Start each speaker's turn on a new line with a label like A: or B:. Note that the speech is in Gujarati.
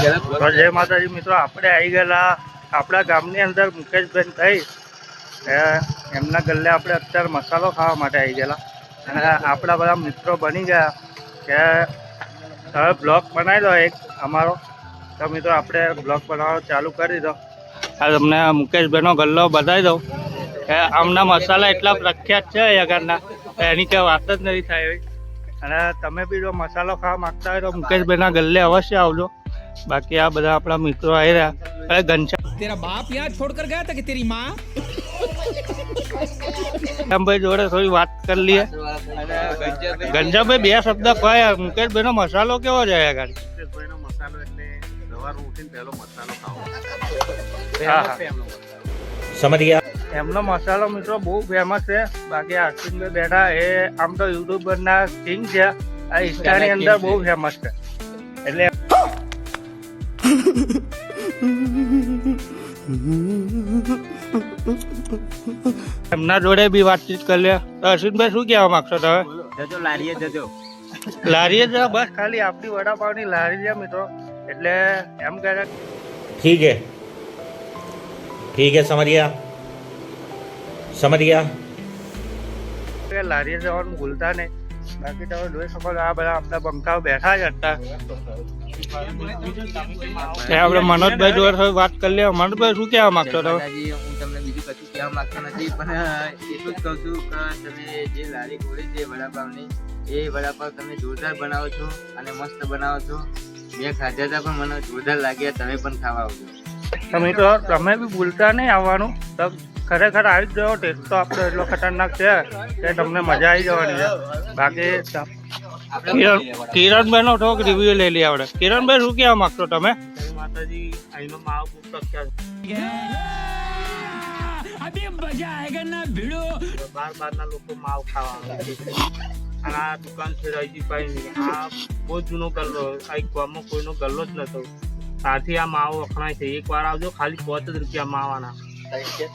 A: જય માતાજી મિત્રો, આપણે આવી ગયેલા આપણા ગામની અંદર મુકેશભાઈ થઈ એમના ગલ્લે આપણે અત્યારે મસાલો ખાવા માટે આવી ગયેલા. અને આપણા બધા મિત્રો બની ગયા કે હવે બ્લોગ બનાવી દો એક અમારો. તો મિત્રો, આપણે બ્લોગ બનાવવાનો ચાલુ કરી દો. આ તમને મુકેશભાઈનો ગલ્લો બતાવી દઉં. કે આમના મસાલા એટલા પ્રખ્યાત છે આગળના એની કંઈ વાત જ નથી થાય એવી. અને તમે બી જો મસાલો ખાવા માગતા હોય તો મુકેશભાઈના ગલ્લે અવશ્ય આવજો. બાકી આ બધા આપણા મિત્રો આવી અરે ઘનશ્યામ
B: તેરા બાપ યહાં છોડકર ગયા હતા કે તેરી માં?
A: ઘનશ્યામભાઈ જોડે થોડી વાત કરી લઈએ. ઘનશ્યામભાઈ બે શબ્દ કહ્યા મુકેશભાઈ નો મસાલો કેવો છે અહીંયા
C: ગાડી મુકેશભાઈ મસાલો એટલે સવારમાં ઉઠીને પહેલો મસાલો ખાવો.
D: સમજી ગયા
A: એમનો મસાલો મિત્રો બહુ ફેમસ છે. બાકી આસિમભાઈ બેઠા એ આમ તો યુટ્યુબર ના કિંગ છે. આ ઇન્સ્ટાની અંદર બહુ ફેમસ છે. એટલે એમના જોડે બી વાતચીત કરી લે. અશ્વિનભાઈ શું કહેવા માંગશો તમે?
C: જજો લારીએ જજો.
A: લારીએ જ બસ ખાલી આપણી વડાપાવની લારી છે મિત્રો. એટલે એમ કહે
D: ઠીક હે. ઠીક હે સમરિયા.
A: સમરિયા. લારીએ જવાનું ભૂલતા નહીં. બાકી તમે જોઈ શકો આ બધા આપણા બંકાઓ બેઠા જ હતા આપણે મનોજભાઈ જોડે વાત કરી લે. મનોજભાઈ શું કહેવા માંગશો તમે
E: હું તમને બીજું કશું કહેવા માંગતો નથી પણ એટલું જ કહું છું કે તમે જે લારી ઘોડી છે વડાપાવની એ વડાપાવ તમે જોરદાર બનાવો છો અને મસ્ત બનાવો છો. મેં ખાધા હતા પણ મને જોરદાર લાગ્યા તમે પણ ખાવા આવજો.
A: તમે તો તમે બી ભૂલતા નહીં આવવાનું. ખરેખર આવી જ ટેસ્ટ તો આપણો એટલો ખતરનાક છે કે તમને મજા આવી જવાની છે. બાકી કિરણબેન નો થોડોક રિવ્યુ લઈ લઈએ આપણે. કિરણભાઈ શું કહેવા માંગશો તમે? માતાજી. અહીંનો માવ અભી
B: મજા આયેગા ના ભીડો બાર
A: બાર ના લોકો માવ ખાવા આ દુકાન છે રહીજી ભાઈ આ બહુ જૂનો ગલ્લો. આ ગામમાં કોઈનો ગલ્લો જ નતો. ત્યાંથી આ માવો વખણાય છે. એકવાર આવજો, ખાલી પોચ જ રૂપિયા માવાના. Thank you.